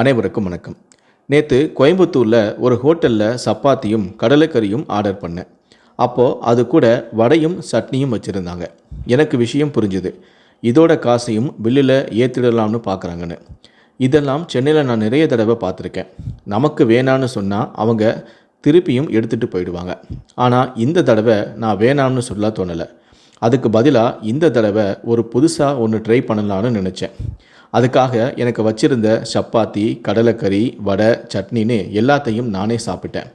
அனைவருக்கும் வணக்கம். நேற்று கோயம்புத்தூரில் ஒரு ஹோட்டலில் சப்பாத்தியும் கடலைக்கறியும் ஆர்டர் பண்ணேன். அப்போது அது கூட வடையும் சட்னியும் வச்சுருந்தாங்க. எனக்கு விஷயம் புரிஞ்சுது. இதோட காசையும் பில்லில் ஏற்றிடலாம்னு பார்க்குறாங்கன்னு இதெல்லாம் சென்னையில் நான் நிறைய தடவை பார்த்துருக்கேன் நமக்கு வேணான்னு சொன்னால் அவங்க திருப்பியும் எடுத்துகிட்டு போயிடுவாங்க. ஆனால் இந்த தடவை நான் வேணாம்னு சொல்ல தோணலை. அதுக்கு பதிலாக இந்த தடவை ஒரு புதுசாக ஒன்று ட்ரை பண்ணலான்னு நினச்சேன். அதுக்காக எனக்கு வச்சிருந்த சப்பாத்தி கடலைக்கறி வடை சட்னின்னு எல்லாத்தையும் நானே சாப்பிட்டேன்.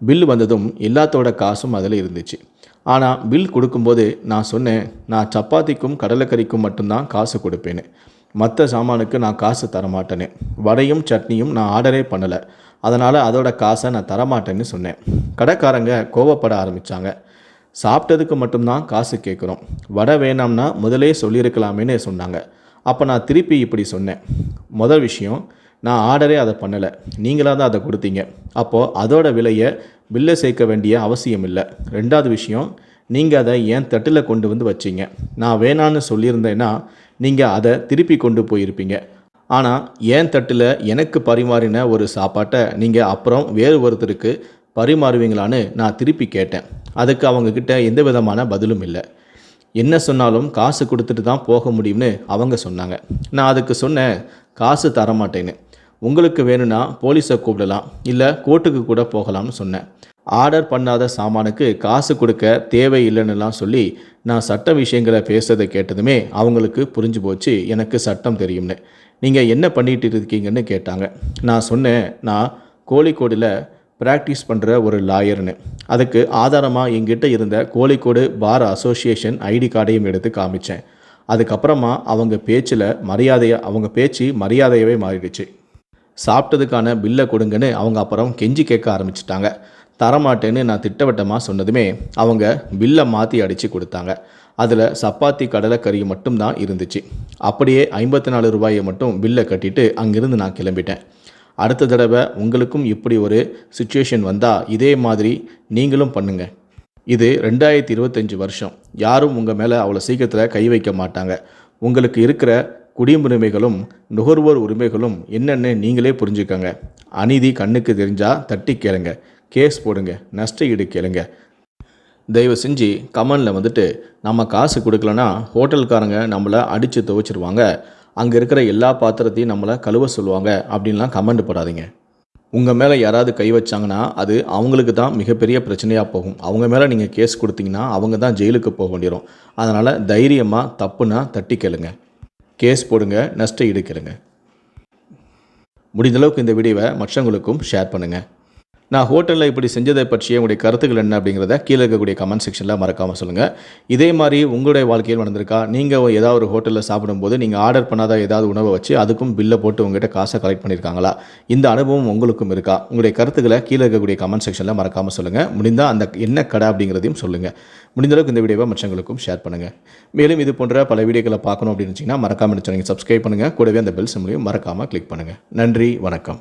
பில் வந்ததும் எல்லாத்தோட காசும் அதில் இருந்துச்சு. ஆனால் பில் கொடுக்கும்போது நான் சொன்னேன் நான் சப்பாத்திக்கும் கடலைக்கறிக்கும் மட்டும்தான் காசு கொடுப்பேன்னு. மற்ற சாமானுக்கு நான் காசு தரமாட்டேன்னு. வடையும் சட்னியும் நான் ஆர்டரே பண்ணலை. அதனால் அதோட காசை நான் தரமாட்டேன்னு சொன்னேன். கடைக்காரங்க கோவப்பட ஆரம்பித்தாங்க சாப்பிட்டதுக்கு மட்டும்தான் காசு கேட்குறோம் வடை வேணாம்னா முதலே சொல்லியிருக்கலாமேன்னு சொன்னாங்க. அப்போ நான் திருப்பி இப்படி சொன்னேன். முதல் விஷயம் நான் ஆர்டரே அதை பண்ணலை. நீங்களாக தான் அதை கொடுத்தீங்க. அப்போது அதோட விலையை பில்லை சேர்க்க வேண்டிய அவசியம் இல்லை. ரெண்டாவது விஷயம் நீங்கள் அதை ஏன் தட்டில் கொண்டு வந்து வச்சீங்க? நான் வேணான்னு சொல்லியிருந்தேன்னா நீங்கள் அதை திருப்பி கொண்டு போயிருப்பீங்க. ஆனால் ஏன் தட்டில் எனக்கு பரிமாறின ஒரு சாப்பாட்டை நீங்கள் அப்புறம் வேறு ஒருத்தருக்கு பரிமாறுவீங்களான்னு நான் திருப்பி கேட்டேன். அதுக்கு அவங்கக்கிட்ட எந்த விதமான பதிலும் இல்லை. என்ன சொன்னாலும் காசு கொடுத்துட்டு தான் போக முடியும்னு அவங்க சொன்னாங்க. நான் அதுக்கு சொன்னேன் காசு தரமாட்டேன்னு. உங்களுக்கு வேணும்னா போலீஸை கூப்பிடலாம் இல்லை கோர்ட்டுக்கு கூட போகலாம்னு சொன்னேன். ஆர்டர் பண்ணாத சாமானுக்கு காசு கொடுக்க தேவை இல்லைன்னுலாம் சொல்லி நான் சட்ட விஷயங்களை பேசுறதை கேட்டதுமே அவங்களுக்கு புரிஞ்சு போச்சு எனக்கு சட்டம் தெரியும்னு. நீங்கள் என்ன பண்ணிகிட்டு இருக்கீங்கன்னு கேட்டாங்க. நான் சொன்னேன் நான் கோழிக்கோடில் ப்ராக்டிஸ் பண்ணுற ஒரு லாயர்னு. அதுக்கு ஆதாரமாக எங்கிட்ட இருந்த கோழிக்கோடு பார் அசோசியேஷன் ஐடி கார்டையும் எடுத்து காமிச்சேன். அதுக்கப்புறமா அவங்க பேச்சில் மரியாதையை அவங்க பேச்சு மரியாதையவே மாறிடுச்சு. சாப்பிட்டதுக்கான பில்லை கொடுங்கன்னு அவங்க அப்புறம் கெஞ்சி கேட்க ஆரம்பிச்சிட்டாங்க. தரமாட்டேன்னு நான் திட்டவட்டமாக சொன்னதுமே அவங்க பில்லை மாற்றி அடித்து கொடுத்தாங்க. அதில் சப்பாத்தி கடலைக்கறி மட்டும்தான் இருந்துச்சு. அப்படியே ஐம்பத்தி நாலு ரூபாயை மட்டும் பில்லை கட்டிட்டு அங்கிருந்து நான் கிளம்பிட்டேன். அடுத்த தடவை உங்களுக்கும் இப்படி ஒரு சுச்சுவேஷன் வந்தால் இதே மாதிரி நீங்களும் பண்ணுங்க. இது ரெண்டாயிரத்தி இருபத்தஞ்சி வருஷம். யாரும் உங்கள் மேலே அவ்வளோ சீக்கிரத்தில் கை வைக்க மாட்டாங்க. உங்களுக்கு இருக்கிற குடியுரிமைகளும் நுகர்வோர் உரிமைகளும் என்னென்னு நீங்களே புரிஞ்சுக்கங்க. அநீதி கண்ணுக்கு தெரிஞ்சால் தட்டி கேளுங்க. கேஸ் போடுங்க. நஷ்ட ஈடு கேளுங்க. தயவு செஞ்சு கமனில் வந்துட்டு நம்ம காசு கொடுக்கலன்னா ஹோட்டல்காரங்க நம்மளை அடித்து துவைச்சிருவாங்க. அங்கே இருக்கிற எல்லா பாத்திரத்தையும் நம்மளை கழுவ சொல்லுவாங்க அப்படின்லாம் கமெண்ட் போடாதீங்க. உங்கள் மேலே யாராவது கை வச்சாங்கன்னா அது அவங்களுக்கு தான் மிகப்பெரிய பிரச்சனையாக போகும். அவங்க மேலே நீங்கள் கேஸ் கொடுத்தீங்கன்னா அவங்க தான் ஜெயிலுக்கு போக வேண்டிடும் அதனால் தைரியமாக தப்புனா தட்டி கேளுங்க. கேஸ் போடுங்க நஷ்ட ஈடு கேளுங்க. முடிந்தளவுக்கு இந்த வீடியோவை மற்றவங்களுக்கும் ஷேர் பண்ணுங்கள் நான் ஹோட்டலில் இப்படி செஞ்சதை பற்றிய உங்களுடைய கருத்துக்கள் என்ன அப்படிங்கிறத கீழே இருக்கக்கூடிய கமெண்ட் செக்ஷனில் மறக்காமல் சொல்லுங்கள் இதே மாதிரி உங்களுடைய வாழ்க்கையில் நடந்திருக்கா? நீங்கள் ஏதாவது ஒரு ஹோட்டலில் சாப்பிடும்போது நீங்கள் ஆர்டர் பண்ணாத ஏதாவது உணவை வச்சு அதுக்கும் பில்லை போட்டு உங்கள்கிட்ட காசை கலெக்ட் பண்ணியிருக்காங்களா இந்த அனுபவம் உங்களுக்கும் இருக்கா? உங்களுடைய கருத்துக்களை கீழே இருக்கக்கூடிய கமெண்ட் செக்ஷனில் மறக்காமல் சொல்லுங்கள் முடிந்தால் அந்த என்ன கடை அப்படிங்கிறதையும் சொல்லுங்கள் முடிந்தளவுக்கு இந்த வீடியோவை மற்றவங்களுக்கும் ஷேர் பண்ணுங்கள் மேலும் இது போன்ற பல வீடியோக்களை பார்க்கணும் அப்படின்னு வச்சிங்கன்னா மறக்காமல் சேனல் சப்ஸ்கிரைப் பண்ணுங்கள் கூடவே அந்த பெல் சிம்லையும் மறக்காமல் கிளிக் பண்ணுங்கள் நன்றி வணக்கம்.